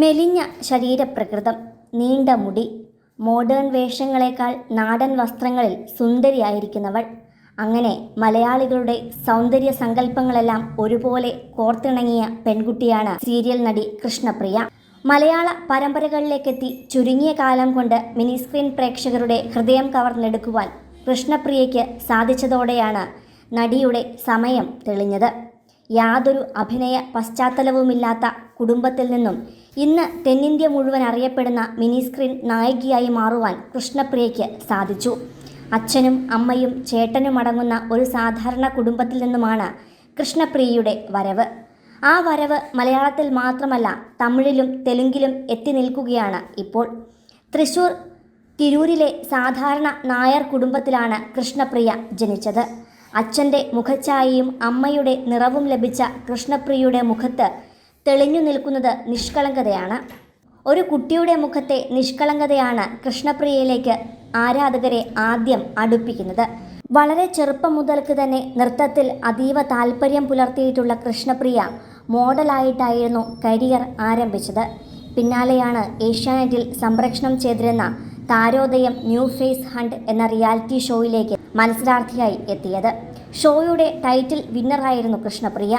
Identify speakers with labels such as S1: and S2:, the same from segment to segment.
S1: മെലിഞ്ഞ ശരീരപ്രകൃതം നീണ്ട മുടി മോഡേൺ വേഷങ്ങളെക്കാൾ നാടൻ വസ്ത്രങ്ങളിൽ സുന്ദരിയായിരിക്കുന്നവൾ. അങ്ങനെ മലയാളികളുടെ സൗന്ദര്യ സങ്കല്പങ്ങളെല്ലാം ഒരുപോലെ കോർത്തിണങ്ങിയ പെൺകുട്ടിയാണ് സീരിയൽ നടി കൃഷ്ണപ്രിയ. മലയാള പരമ്പരകളിലേക്കെത്തി ചുരുങ്ങിയ കാലം കൊണ്ട് മിനി സ്ക്രീൻ പ്രേക്ഷകരുടെ ഹൃദയം കവർന്നെടുക്കുവാൻ കൃഷ്ണപ്രിയയ്ക്ക് സാധിച്ചതോടെയാണ് നടിയുടെ സമയം തെളിഞ്ഞത്. യാതൊരു അഭിനയ പശ്ചാത്തലവുമില്ലാത്ത കുടുംബത്തിൽ നിന്നും ഇന്ന് തെന്നിന്ത്യ മുഴുവൻ അറിയപ്പെടുന്ന മിനി സ്ക്രീൻ നായികയായി മാറുവാൻ കൃഷ്ണപ്രിയയ്ക്ക് സാധിച്ചു. അച്ഛനും അമ്മയും ചേട്ടനും അടങ്ങുന്ന ഒരു സാധാരണ കുടുംബത്തിൽ നിന്നുമാണ് കൃഷ്ണപ്രിയയുടെ വരവ്. ആ വരവ് മലയാളത്തിൽ മാത്രമല്ല തമിഴിലും തെലുങ്കിലും എത്തി നിൽക്കുകയാണ് ഇപ്പോൾ. തൃശൂർ തിരൂരിലെ സാധാരണ നായർ കുടുംബത്തിലാണ് കൃഷ്ണപ്രിയ ജനിച്ചത്. അച്ഛന്റെ മുഖഛായയും അമ്മയുടെ നിറവും ലഭിച്ച കൃഷ്ണപ്രിയയുടെ മുഖത്ത് തെളിഞ്ഞു നിൽക്കുന്നത് നിഷ്കളങ്കതയാണ്. ഒരു കുട്ടിയുടെ മുഖത്തെ നിഷ്കളങ്കതയാണ് കൃഷ്ണപ്രിയയിലേക്ക് ആരാധകരെ ആദ്യം അടുപ്പിക്കുന്നത്. വളരെ ചെറുപ്പം മുതൽക്ക് തന്നെ നൃത്തത്തിൽ അതീവ താല്പര്യം പുലർത്തിയിട്ടുള്ള കൃഷ്ണപ്രിയ മോഡലായിട്ടായിരുന്നു കരിയർ ആരംഭിച്ചത്. പിന്നാലെയാണ് ഏഷ്യാനെറ്റിൽ സംരക്ഷണം ചെയ്തിരുന്ന താരോദയം ന്യൂ ഫേസ് ഹണ്ട് എന്ന റിയാലിറ്റി ഷോയിലേക്ക് മത്സരാർത്ഥിയായി എത്തിയത്. ഷോയുടെ ടൈറ്റിൽ വിന്നറായിരുന്നു കൃഷ്ണപ്രിയ.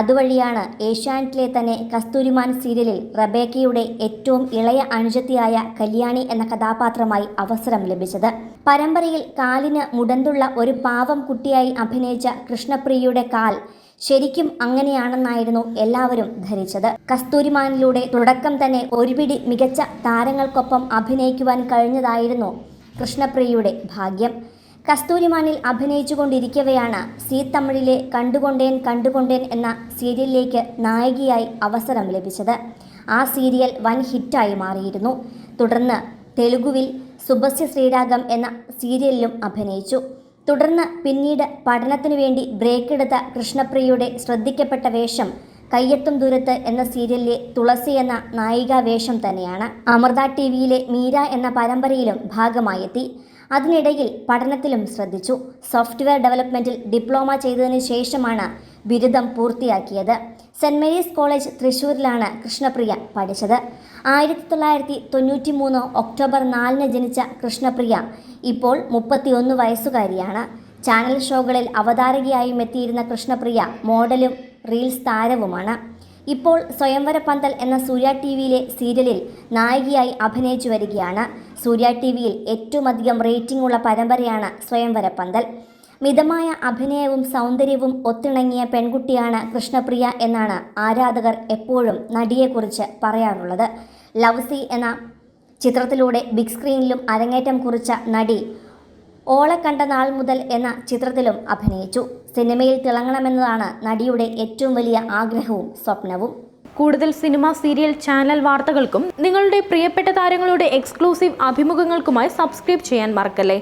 S1: അതുവഴിയാണ് ഏഷ്യാനെറ്റിലെ തന്നെ കസ്തൂരിമാൻ സീരിയലിൽ റബേക്കയുടെ ഏറ്റവും ഇളയ അണുജത്തിയായ കല്യാണി എന്ന കഥാപാത്രമായി അവസരം ലഭിച്ചത്. പരമ്പരയിൽ കാലിന് മുടന്തുള്ള ഒരു പാവം കുട്ടിയായി അഭിനയിച്ച കൃഷ്ണപ്രിയയുടെ കാൽ ശരിക്കും അങ്ങനെയാണെന്നായിരുന്നു എല്ലാവരും ധരിച്ചത്. കസ്തൂരിമാനിലൂടെ തുടക്കം തന്നെ ഒരുപിടി മികച്ച താരങ്ങൾക്കൊപ്പം അഭിനയിക്കുവാൻ കഴിഞ്ഞതായിരുന്നു കൃഷ്ണപ്രിയയുടെ ഭാഗ്യം. കസ്തൂരിമാനിൽ അഭിനയിച്ചുകൊണ്ടിരിക്കവെയാണ് സീ തമിഴിലെ കണ്ടുകൊണ്ടേൻ കണ്ടുകൊണ്ടേൻ എന്ന സീരിയലിലേക്ക് നായികയായി അവസരം ലഭിച്ചത്. ആ സീരിയൽ വൻ ഹിറ്റായി മാറിയിരുന്നു. തുടർന്ന് തെലുഗുവിൽ സുഭസ്യ ശ്രീരാഗം എന്ന സീരിയലിലും അഭിനയിച്ചു. തുടർന്ന് പിന്നീട് പഠനത്തിനു വേണ്ടി ബ്രേക്ക് എടുത്ത കൃഷ്ണപ്രിയയുടെ ശ്രദ്ധിക്കപ്പെട്ട വേഷം കയ്യെത്തും ദൂരത്ത് എന്ന സീരിയലിലെ തുളസി എന്ന നായികാ വേഷം തന്നെയാണ്. അമൃത ടി വിയിലെ മീര എന്ന പരമ്പരയിലും ഭാഗമായെത്തി. അതിനിടയിൽ പഠനത്തിലും ശ്രദ്ധിച്ചു. സോഫ്റ്റ്വെയർ ഡെവലപ്മെന്റിൽ ഡിപ്ലോമ ചെയ്തതിനു ശേഷമാണ് ബിരുദം പൂർത്തിയാക്കിയത്. സെന്റ് മേരീസ് കോളേജ് തൃശ്ശൂരിലാണ് കൃഷ്ണപ്രിയ പഠിച്ചത്. ആയിരത്തി തൊള്ളായിരത്തി തൊണ്ണൂറ്റി മൂന്ന് ഒക്ടോബർ നാലിന് ജനിച്ച കൃഷ്ണപ്രിയ ഇപ്പോൾ മുപ്പത്തിയൊന്ന് വയസ്സുകാരിയാണ്. ചാനൽ ഷോകളിൽ അവതാരകയായും എത്തിയിരുന്ന കൃഷ്ണപ്രിയ മോഡലും റീൽസ് താരവുമാണ്. ഇപ്പോൾ സ്വയംവര പന്തൽ എന്ന സൂര്യ ടി വിയിലെ സീരിയലിൽ നായികയായി അഭിനയിച്ചു വരികയാണ് സൂര്യ ടി വിയിൽ ഏറ്റവും അധികം റേറ്റിംഗ് ഉള്ള പരമ്പരയാണ് സ്വയംവര പന്തൽ. മിതമായ അഭിനയവും സൗന്ദര്യവും ഒത്തിണങ്ങിയ പെൺകുട്ടിയാണ് കൃഷ്ണപ്രിയ എന്നാണ് ആരാധകർ എപ്പോഴും നടിയെക്കുറിച്ച് പറയാറുള്ളത്. ലവ് സി എന്ന ചിത്രത്തിലൂടെ ബിഗ് സ്ക്രീനിലും അരങ്ങേറ്റം കുറിച്ച നടി ഓളെ കണ്ട നാൾ മുതൽ എന്ന ചിത്രത്തിലും അഭിനയിച്ചു. സിനിമയിൽ തിളങ്ങണമെന്നതാണ് നടിയുടെ ഏറ്റവും വലിയ ആഗ്രഹവും സ്വപ്നവും.
S2: കൂടുതൽ സിനിമ സീരിയൽ ചാനൽ വാർത്തകൾക്കും നിങ്ങളുടെ പ്രിയപ്പെട്ട താരങ്ങളുടെ എക്സ്ക്ലൂസീവ് അഭിമുഖങ്ങൾക്കുമായി സബ്സ്ക്രൈബ് ചെയ്യാൻ മറക്കല്ലേ?